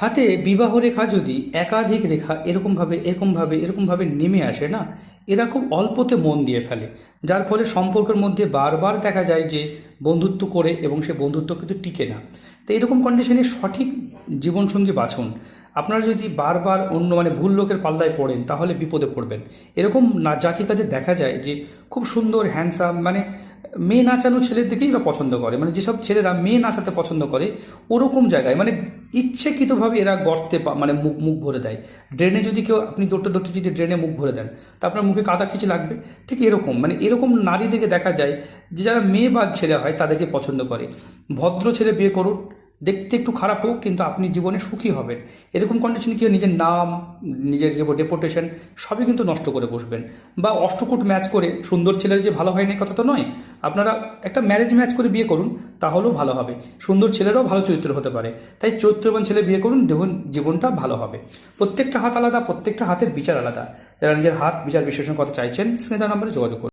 হাতে বিবাহ রেখা যদি একাধিক রেখা এরকমভাবে এরকমভাবে এরকমভাবে নেমে আসে না, এরা খুব অল্পতে মন দিয়ে ফেলে। যার ফলে সম্পর্কের মধ্যে বারবার দেখা যায় যে বন্ধুত্ব করে এবং সে বন্ধুত্ব কিন্তু টিকে না। তো এরকম কন্ডিশনে সঠিক জীবনসঙ্গী বাছুন আপনারা যদি বারবার অন্য মানে ভুল লোকের পাল্লায় পড়েন, তাহলে বিপদে পড়বেন। এরকম না, জাতিকাদের দেখা যায় যে খুব সুন্দর হ্যান্ডসাম মানে মেয়ে নাচানো ছেলের দিকেই ওরা পছন্দ করে। মানে যেসব ছেলেরা মেয়ে নাচাতে পছন্দ করে, ওরকম জায়গায়। মানে ইচ্ছেকৃতভাবে এরা গর্তে মানে মুখ মুখ ভরে দেয়। ড্রেনে যদি কেউ, আপনি দৌড়তে দৌড়তে যদি ড্রেনে মুখ ভরে দেন, তা আপনার মুখে কাদা খিচে লাগবে। ঠিক এরকম। মানে এরকম নারী দেখে দেখা যায় যে যারা মেয়ে বা ছেলে হয়, তাদেরকে পছন্দ করে। ভদ্র ছেলে বিয়ে করুন দেখতে একটু খারাপ হোক, কিন্তু আপনি জীবনে সুখী হবেন। এরকম কন্ডিশনে কি নিজের নাম, নিজের যে ডেপুটেশন সবই কিন্তু নষ্ট করে বসবেন। বা অষ্টকূট ম্যাচ করে সুন্দর ছেলের যে ভালো হয় না কথা তো নয়, আপনারা একটা ম্যারেজ ম্যাচ করে বিয়ে করুন, তাহলেও ভালো হবে। সুন্দর ছেলেরাও ভালো চরিত্র হতে পারে। তাই চরিত্রবান ছেলে বিয়ে করুন, দেখুন জীবনটা ভালো হবে। প্রত্যেকটা হাত আলাদা, প্রত্যেকটা হাতের বিচার আলাদা। যারা নিজের হাত বিচার বিশ্লেষণ করতে চাইছেন, স্ক্রিনে নাম্বারে যোগাযোগ করুন।